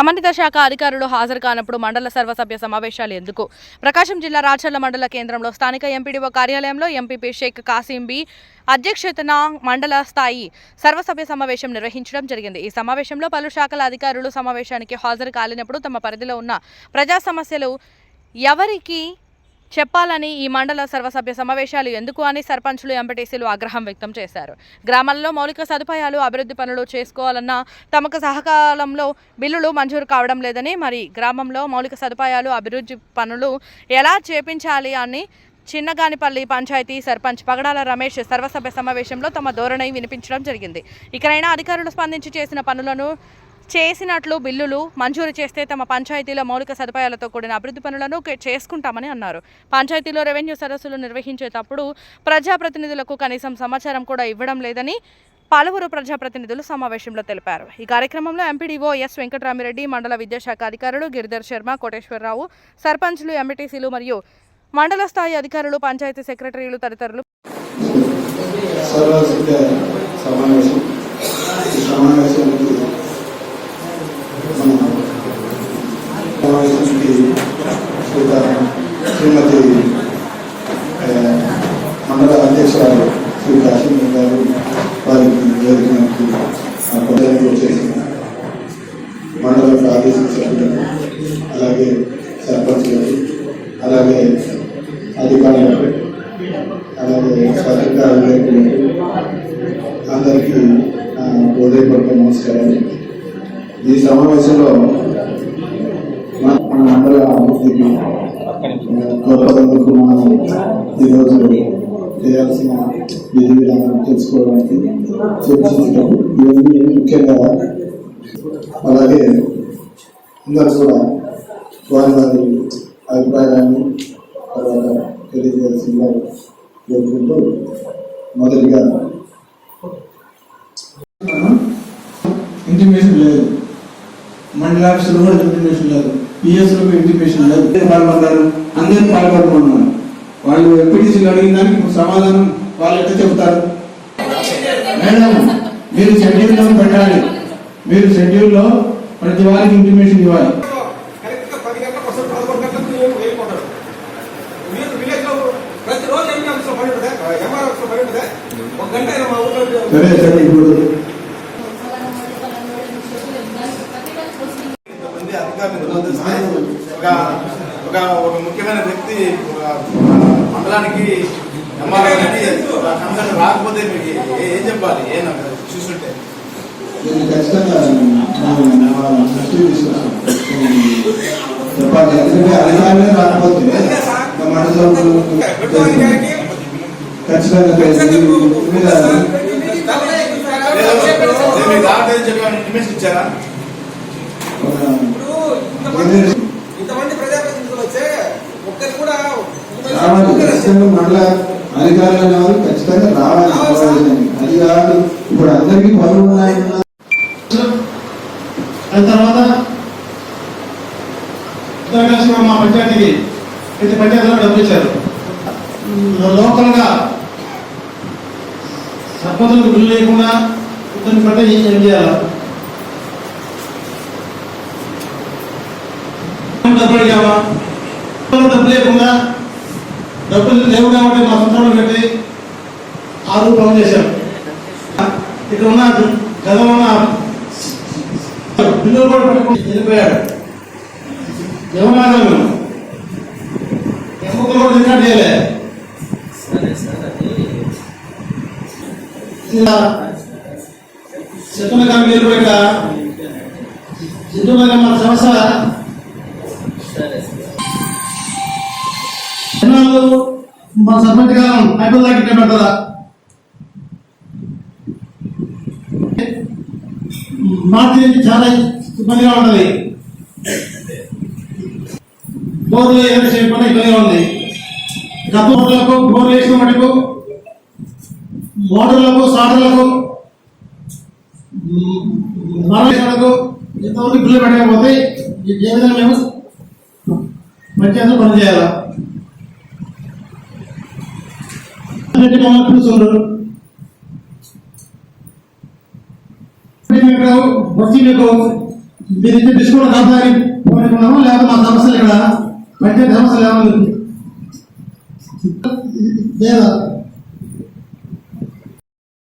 సంబంధిత శాఖ అధికారులు హాజరు కానప్పుడు మండల సర్వసభ్య సమావేశాలు ఎందుకు? ప్రకాశం జిల్లా రాచర్ల మండల కేంద్రంలో స్థానిక ఎంపీడీఓ కార్యాలయంలో ఎంపీపీ షేక్ కాసిం బి అధ్యక్షతన మండల స్థాయి సర్వసభ్య సమావేశం నిర్వహించడం జరిగింది. ఈ సమావేశంలో పలు శాఖల అధికారులు సమావేశానికి హాజరు కాలేనప్పుడు తమ పరిధిలో ఉన్న ప్రజా సమస్యలు ఎవరికి చెప్పాలని ఈ మండల సర్వసభ్య సమావేశాలు ఎందుకు అని సర్పంచ్లు ఎంపటీసీలు ఆగ్రహం వ్యక్తం చేశారు. గ్రామాల్లో మౌలిక సదుపాయాలు అభివృద్ధి పనులు చేసుకోవాలన్న తమకు సహకాలంలో బిల్లులు మంజూరు కావడం లేదని మరి గ్రామంలో మౌలిక సదుపాయాలు అభివృద్ధి పనులు ఎలా చేపించాలి అని చిన్నగానిపల్లి పంచాయతీ సర్పంచ్ పగడాల రమేష్ సర్వసభ్య సమావేశంలో తమ ధోరణి వినిపించడం జరిగింది. ఇకనైనా అధికారులు స్పందించి చేసిన పనులను చేసినట్లు బిల్లులు మంజూరు చేస్తే తమ పంచాయతీల మౌలిక సదుపాయాలతో కూడిన అభివృద్ధి పనులను చేసుకుంటామని అన్నారు. పంచాయతీలో రెవెన్యూ సదస్సులు నిర్వహించేటప్పుడు ప్రజాప్రతినిధులకు కనీసం సమాచారం కూడా ఇవ్వడం లేదని పలువురు ప్రజాప్రతినిధులు సమావేశంలో తెలిపారు. ఈ కార్యక్రమంలో ఎంపీడీఓ ఎస్ వెంకటరామిరెడ్డి మండల విద్యాశాఖ అధికారులు గిరిధర్ శర్మ కోటేశ్వరరావు సర్పంచ్లు ఎంపీటీసీలు మరియు మండల స్థాయి అధికారులు పంచాయతీ సెక్రటరీలు తదితరులు సర్వసిద్ధ సమావేశం ఈ సమావేశానికి మన సమావేశానికి శ్రీత శ్రీమతి మండల అధ్యక్షురాలు శ్రీ కాశీని గారు వారికి వేదికకి పదవి చేసిన మండల ప్రాదేశిక సభ్యులకు అలాగే సర్పంచులకు అలాగే అధికారులకు అలాగే పత్రికా విలేకరులకు అందరికీ హృదయపూర్వక నమస్కారాలు. ఈ సమావేశంలో మన మండల అభివృద్ధికి గొప్పదందుకు మనం ఈరోజు చేయాల్సిన విధి విధానం తెలుసుకోవడానికి చర్చించడం ఇవన్నీ ముఖ్యంగా అలాగే అందరూ కూడా వారి వారి అభిప్రాయాన్ని తర్వాత తెలియజేయాల్సిందిగా కోరుకుంటూ మొదటిగా ఇంటిమేషన్ లేదు. మండల ఆఫీసులో కూడా ఇంటిమేషన్ లేదు. పిఎస్లో ఇంటిమేషన్ లేదు. అందరూ పాల్పడ్డారు. అందరూ పాల్పడుతున్నారు. వాళ్ళు ఎంపీటీసీలు అడిగిన దానికి ఇప్పుడు సమాధానం వాళ్ళు ఎట్లా చెబుతారు? మేడం మీరు షెడ్యూల్లో పెట్టాలి. మీరు షెడ్యూల్లో ప్రతి వారికి ఇంటిమేషన్ ఇవ్వాలి. కరెక్ట్గా పది గంటలకు వస్తారు పదకొండు గంటలకు మీరు వెళ్ళిపోతారు మీరు విలేజ్లో ప్రతిరోజు ఎంపీ ఆఫీస్లో పని ఉంటుందా ఎంఆర్ ఆఫీస్లో పని ఉంటుందా ఒక గంట అయినా మా ఊళ్ళో సరే సరే ఇప్పుడు మంది అధికారులు నిర్బంధిస్తే ఒక ఒక ఒక ముఖ్యమైన వ్యక్తి ఒక మండలానికి కన్సల్ట్ రాకపోతే మీకు ఏ- చెప్పాలి? ఏం నాకు చూస్తుంటే ఖచ్చితంగా చెప్పాలి. ఎందుకంటే అధికారులే రాకపోతే ఖచ్చితంగా దీని మీద మీకు రావట్లేదని చెప్పి ఇన్ఫర్మేషన్ ఇచ్చారా ఒక ఇంతమంది ఇంతమంది ప్రజాప్రతినిధులు వచ్చే ఒక్కరు కూడా రావాలి. ఖచ్చితంగా మండల అధికారులు అనేవారు ఖచ్చితంగా రావాలి. అది కాదు. ఇప్పుడు అందరికీ పనులు దాని తర్వాత మా పంచాయతీకి ప్రతి పంచాయతీలో డబ్బులు ఇచ్చారు. లోకల్గా సర్పంచులకు బిల్లు లేకుండా ఇతని పట్ల ఏం చేయాలి? డబ్బులు అడిగామా డబ్బు లేకుండా డబ్బులు లేవు కాబట్టి మా సొంతంలో పెట్టి ఆ రూపం చేశాం ఇక్కడ ఉన్న గతంలో ఉన్న బిల్లు కూడా పట్టుకుని వెళ్ళిపోయాడు. ఎవరు మేము ఎముకలు కూడా రికార్డ్ చేయలే ఇలా చెట్టుల పెట్ట వెళ్ళిపోయాక చెట్టుల మన సమస్య జనాలు మా సర్పంచ్ కాలం అయిపోయి దాకా పెట్టదా పెడతారా మార్చి చాలా ఇబ్బందిగా ఉంటది. బోర్లు ఏదైనా చేయకుండా ఇబ్బందిగా ఉంది. డబ్బు బోర్లకు బోర్లు వేసిన మటుకు మోటార్లకు సాటర్లకు మరణకు ఎంతవరకు బిల్లు పెట్టకపోతే ఏ విధంగా మేము పంచాయతీ పనిచేయాలా చేయాలా అన్నిటి మమ్మల్ని పిలుస్తున్నారు బస్సీలకు దీని నుంచి డిస్కౌంట్ కంపెనీ పోనుకున్నామా? లేదా మా సమస్యలు ఇక్కడ బడ్జెట్ సమస్యలు ఏమైనా లేదా?